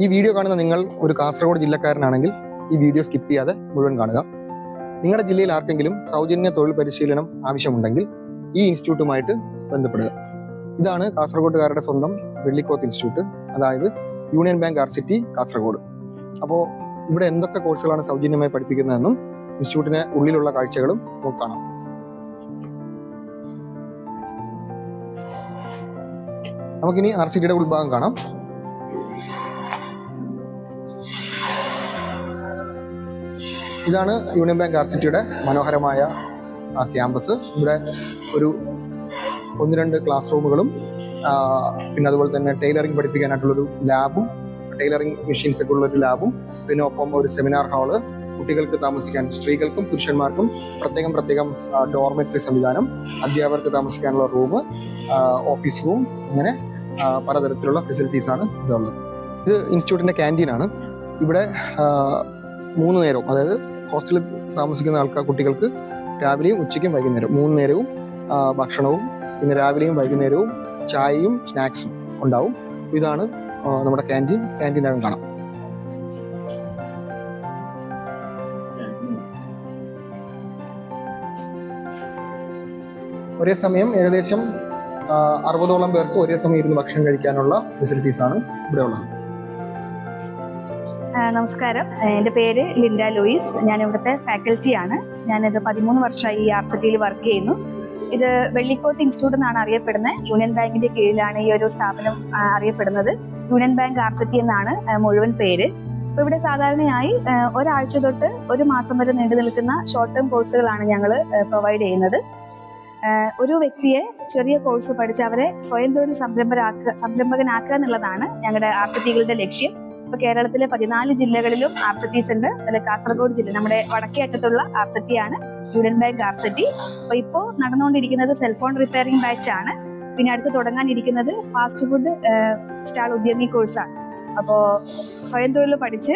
ഈ വീഡിയോ കാണുന്ന നിങ്ങൾ ഒരു കാസർഗോഡ് ജില്ലക്കാരനാണെങ്കിൽ ഈ വീഡിയോ സ്കിപ്പ് ചെയ്യാതെ മുഴുവൻ കാണുക. നിങ്ങളുടെ ജില്ലയിൽ ആർക്കെങ്കിലും സൗജന്യ തൊഴിൽ പരിശീലനം ആവശ്യമുണ്ടെങ്കിൽ ഈ ഇൻസ്റ്റിറ്റ്യൂട്ടുമായിട്ട് ബന്ധപ്പെടുക. ഇതാണ് കാസർഗോഡുകാരുടെ സ്വന്തം വെള്ളിക്കോത്ത് ഇൻസ്റ്റിറ്റ്യൂട്ട് അതായത് Union Bank R SETI Kasaragod. അപ്പോൾ ഇവിടെ എന്തൊക്കെ കോഴ്സുകളാണ് സൗജന്യമായി പഠിപ്പിക്കുന്നതെന്നും ഇൻസ്റ്റിറ്റ്യൂട്ടിന് ഉള്ളിലുള്ള കാഴ്ചകളും നമുക്ക് കാണാം. നമുക്കിനി ആർ സി ടിയുടെ ഉൾഭാഗം കാണാം. ഇതാണ് യൂണിയൻ ബാങ്ക് ആർ സിറ്റിയുടെ മനോഹരമായ ക്യാമ്പസ്. ഇവിടെ ഒരു ഒന്ന് രണ്ട് ക്ലാസ് റൂമുകളും പിന്നെ അതുപോലെ തന്നെ ടൈലറിംഗ് പഠിപ്പിക്കാനായിട്ടുള്ളൊരു ലാബും ടൈലറിംഗ് മെഷീൻസ് ഒക്കെ ഉള്ളൊരു ലാബും പിന്നെ ഒപ്പം ഒരു സെമിനാർ ഹാൾ കുട്ടികൾക്ക് താമസിക്കാൻ സ്ത്രീകൾക്കും പുരുഷന്മാർക്കും പ്രത്യേകം പ്രത്യേകം ഡോർമെറ്ററി സംവിധാനം അധ്യാപകർക്ക് താമസിക്കാനുള്ള റൂം ഓഫീസ് റൂം അങ്ങനെ പലതരത്തിലുള്ള ഫെസിലിറ്റീസാണ് ഇതുള്ളത്. ഇത് ഇൻസ്റ്റിറ്റ്യൂട്ടിന്റെ ക്യാന്റീനാണ്. ഇവിടെ മൂന്ന് നേരവും അതായത് ഹോസ്റ്റലിൽ താമസിക്കുന്ന ആൾക്കാർ കുട്ടികൾക്ക് രാവിലെയും ഉച്ചയ്ക്കും വൈകുന്നേരം മൂന്ന് നേരവും ഭക്ഷണവും പിന്നെ രാവിലെയും വൈകുന്നേരവും ചായയും സ്നാക്സും ഉണ്ടാവും. ഇതാണ് നമ്മുടെ ക്യാന്റീൻ ക്യാന്റീനകം കാണാം. ഒരേ സമയം ഏകദേശം അറുപതോളം പേർക്ക് ഒരേ സമയം ഇരുന്ന് ഭക്ഷണം കഴിക്കാനുള്ള ഫെസിലിറ്റീസ് ആണ് ഇവിടെ ഉള്ളത് നമസ്കാരം. എന്റെ പേര് ലിൻഡ ലൂയിസ്. ഞാൻ ഇവിടുത്തെ ഫാക്കൽറ്റിയാണ് ഞാനിത് പതിമൂന്ന് വർഷമായി ഈ ആർ സിറ്റിയിൽ വർക്ക് ചെയ്യുന്നു. ഇത് വെള്ളിക്കോത്ത് ഇൻസ്റ്റിറ്റ്യൂട്ട് എന്നാണ് അറിയപ്പെടുന്നത്. യൂണിയൻ ബാങ്കിന്റെ കീഴിലാണ് ഈ ഒരു സ്ഥാപനം അറിയപ്പെടുന്നത്. യൂണിയൻ ബാങ്ക് ആർ സിറ്റി എന്നാണ് മുഴുവൻ പേര്. അപ്പോൾ ഇവിടെ സാധാരണയായി ഒരാഴ്ച തൊട്ട് ഒരു മാസം വരെ നീണ്ടു നിൽക്കുന്ന ഷോർട്ട് ടേം കോഴ്സുകളാണ് ഞങ്ങൾ പ്രൊവൈഡ് ചെയ്യുന്നത്. ഒരു വ്യക്തിയെ ചെറിയ കോഴ്സ് പഠിച്ച് അവരെ സ്വയം തൊഴിൽ സംരംഭരാക്കുക സംരംഭകനാക്കുക എന്നുള്ളതാണ് ഞങ്ങളുടെ ആർ സിറ്റികളുടെ ലക്ഷ്യം. ഇപ്പൊ കേരളത്തിലെ പതിനാല് ജില്ലകളിലും ആർ സിറ്റീസ് ഉണ്ട്. അതിൽ കാസർഗോഡ് ജില്ല നമ്മുടെ വടക്കേ അറ്റത്തുള്ള ആർ സിറ്റി ആണ് യൂണിയൻ ബാങ്ക് ആർ സിറ്റി അപ്പൊ ഇപ്പോ നടന്നുകൊണ്ടിരിക്കുന്നത് സെൽഫോൺ റിപ്പയറിംഗ് ബാച്ച് ആണ്. പിന്നെ അടുത്ത് തുടങ്ങാനിരിക്കുന്നത് ഫാസ്റ്റ് ഫുഡ് സ്റ്റാൾ ഉദ്യമി കോഴ്സാണ് അപ്പോ സ്വയം തൊഴിൽ പഠിച്ച്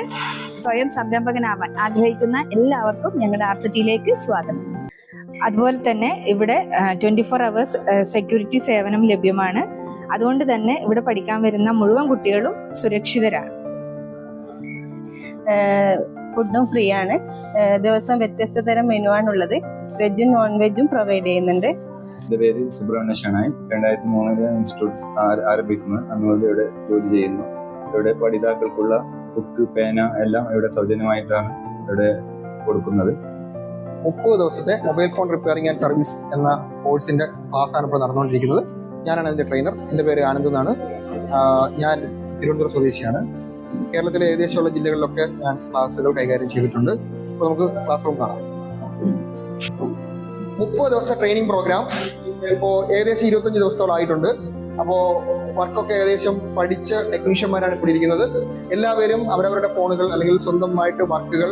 സ്വയം സംരംഭകനാവാൻ ആഗ്രഹിക്കുന്ന എല്ലാവർക്കും ഞങ്ങളുടെ ആർ സിറ്റിയിലേക്ക് സ്വാഗതം. അതുപോലെ തന്നെ ഇവിടെ ട്വന്റി ഫോർ അവേഴ്സ് സെക്യൂരിറ്റി സേവനം ലഭ്യമാണ്. അതുകൊണ്ട് തന്നെ ഇവിടെ പഠിക്കാൻ വരുന്ന മുഴുവൻ കുട്ടികളും സുരക്ഷിതരാണ്. ഫുഡും ഫ്രീ ആണ് ദിവസം വ്യത്യസ്ത തരം മെനു ആണുള്ളത്. വെജും നോൺ വെജും പ്രൊവൈഡ് ചെയ്യുന്നുണ്ട്. എന്റെ പേര് സുബ്രഹ്മണ്യ ഷണായി. രണ്ടായിരത്തി മൂന്നിൽ ഇൻസ്റ്റിറ്റ്യൂട്ട് ആരംഭിക്കുന്നു. അന്ന് ഇവിടെ ജോലി ചെയ്യുന്നു. ഇവിടെ പഠിതാക്കൾക്കുള്ള ബുക്ക് പേന എല്ലാം ഇവിടെ സൗജന്യമായിട്ടാണ് ഇവിടെ കൊടുക്കുന്നത്. മുപ്പത് ദിവസത്തെ mobile phone repairing and service എന്ന കോഴ്സിന്റെ ക്ലാസ്സാണ് ആണ് ഇപ്പോൾ നടന്നുകൊണ്ടിരിക്കുന്നത്. ഞാനാണ് അതിന്റെ ട്രെയിനർ എന്റെ പേര് ആനന്ദ് എന്നാണ്. ഞാൻ തിരുവനന്തപുരം സ്വദേശിയാണ്. കേരളത്തിലെ ഏകദേശമുള്ള ജില്ലകളിലൊക്കെ ഞാൻ ക്ലാസ്സുകൾ കൈകാര്യം ചെയ്തിട്ടുണ്ട്. അപ്പോൾ നമുക്ക് ക്ലാസ് റൂം കാണാം. മുപ്പത് ദിവസത്തെ ട്രെയിനിങ് പ്രോഗ്രാം ഇപ്പോ ഏകദേശം ഇരുപത്തഞ്ച് ദിവസത്തോളം ആയിട്ടുണ്ട്. അപ്പോൾ വർക്കൊക്കെ ഏകദേശം പഠിച്ച ടെക്നീഷ്യന്മാരാണ് ഇപ്പോൾ ഇരിക്കുന്നത്. എല്ലാവരും അവരവരുടെ ഫോണുകൾ അല്ലെങ്കിൽ സ്വന്തമായിട്ട് വർക്കുകൾ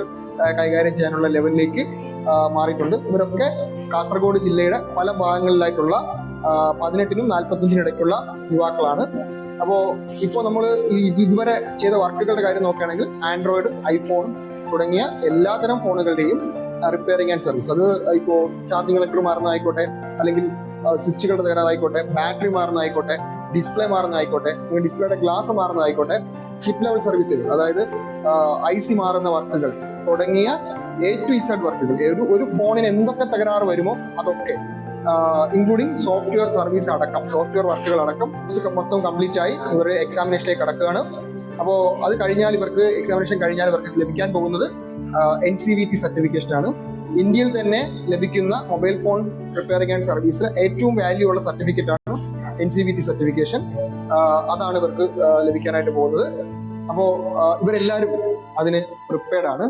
കൈകാര്യം ചെയ്യാനുള്ള ലെവലിലേക്ക് മാറിയിട്ടുണ്ട്. ഇവരൊക്കെ കാസർഗോഡ് ജില്ലയുടെ പല ഭാഗങ്ങളിലായിട്ടുള്ള പതിനെട്ടിനും നാൽപ്പത്തഞ്ചിനും ഇടയ്ക്കുള്ള യുവാക്കളാണ്. അപ്പോൾ ഇപ്പോൾ നമ്മൾ ഇതുവരെ ചെയ്ത വർക്കുകളുടെ കാര്യം നോക്കുകയാണെങ്കിൽ ആൻഡ്രോയിഡ് ഐഫോൺ തുടങ്ങിയ എല്ലാതരം ഫോണുകളുടെയും റിപ്പയറിംഗ് ആൻഡ് സർവീസ് അത് ഇപ്പോൾ ചാർജിങ് കണക്ടർ മാറുന്നതായിക്കോട്ടെ അല്ലെങ്കിൽ സ്വിച്ചുകളുടെ തകരാറായിക്കോട്ടെ ബാറ്ററി മാറുന്നതായിക്കോട്ടെ ഡിസ്പ്ലേ മാറുന്നതായിക്കോട്ടെ ഡിസ്പ്ലേയുടെ ഗ്ലാസ് മാറുന്നതായിക്കോട്ടെ ചിപ്പ് ലെവൽ സർവീസുകൾ അതായത് ഐ സി മാറുന്ന വർക്കുകൾ തുടങ്ങിയ എ ടു ഇസഡ് വർക്കുകൾ ഒരു ഫോണിന് എന്തൊക്കെ തകരാറ് വരുമോ അതൊക്കെ ഇൻക്ലൂഡിങ് സോഫ്റ്റ്വെയർ സർവീസ് അടക്കം സോഫ്റ്റ്വെയർ വർക്കുകൾ അടക്കം മൊത്തം കംപ്ലീറ്റ് ആയി ഇവർ എക്സാമിനേഷനിലേക്ക് കടക്കുകയാണ്. അപ്പോൾ അത് കഴിഞ്ഞാൽ ഇവർക്ക് എക്സാമിനേഷൻ കഴിഞ്ഞാൽ ഇവർക്ക് ലഭിക്കാൻ പോകുന്നത് N C V T certification ആണ്. ഇന്ത്യയിൽ തന്നെ ലഭിക്കുന്ന മൊബൈൽ ഫോൺ റിപ്പയറിംഗ് ആൻഡ് സർവീസിൽ ഏറ്റവും വാല്യൂ ഉള്ള സർട്ടിഫിക്കറ്റ് ആണ് N C V T certification അതാണ് ഇവർക്ക് ലഭിക്കാനായിട്ട് പോകുന്നത്. അപ്പോൾ ഇവരെല്ലാവരും അതിന് പ്രിപ്പയർഡ് ആണ്.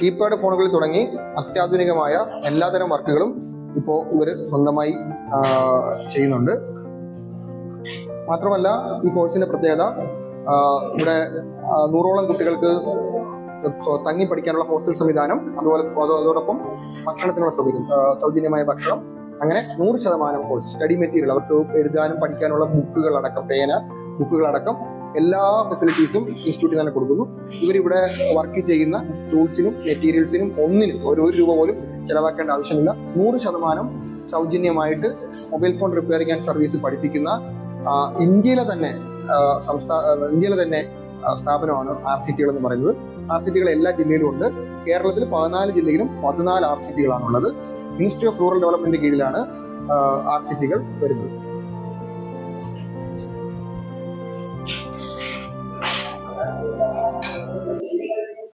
കീപാഡ് ഫോണുകളിൽ തുടങ്ങി അത്യാധുനികമായ എല്ലാതരം വർക്കുകളും ഇപ്പോൾ ഇവർ സ്വന്തമായി ചെയ്യുന്നുണ്ട്. മാത്രമല്ല ഈ കോഴ്സിന്റെ പ്രത്യേകത ഇവിടെ നൂറോളം കുട്ടികൾക്ക് തങ്ങി പഠിക്കാനുള്ള ഹോസ്റ്റൽ സംവിധാനം അതുപോലെ അതോ- അതോടൊപ്പം ഭക്ഷണത്തിനുള്ള സൗകര്യം സൗജന്യമായ ഭക്ഷണം അങ്ങനെ നൂറ് ശതമാനം കോഴ്സ് സ്റ്റഡി മെറ്റീരിയൽ അവർക്ക് എഴുതാനും പഠിക്കാനുള്ള ബുക്കുകൾ അടക്കം പേന ബുക്കുകൾ അടക്കം എല്ലാ ഫെസിലിറ്റീസും ഇൻസ്റ്റിറ്റ്യൂട്ടിൽ തന്നെ കൊടുക്കുന്നു. ഇവരിവിടെ വർക്ക് ചെയ്യുന്ന ടൂൾസിനും മെറ്റീരിയൽസിനും ഒന്നിനും ഒരു ഒരു രൂപ പോലും ചെലവാക്കേണ്ട ആവശ്യമില്ല. നൂറ് ശതമാനം സൗജന്യമായിട്ട് mobile phone repairing and service പഠിപ്പിക്കുന്ന ഇന്ത്യയിലെ തന്നെ സംസ്ഥാന ഇന്ത്യയിലെ തന്നെ സ്ഥാപനമാണ് ആർ സി ടികൾ എന്ന് പറയുന്നത്. ആർ സി ടികൾ എല്ലാ ജില്ലയിലും ഉണ്ട്. കേരളത്തിൽ പതിനാല് ജില്ലയിലും പതിനാല് ആർ സി ടികളാണുള്ളത് മിനിസ്ട്രി ഓഫ് റൂറൽ ഡെവലപ്മെന്റ് കീഴിലാണ് ആർ സി ടികൾ വരുന്നത്.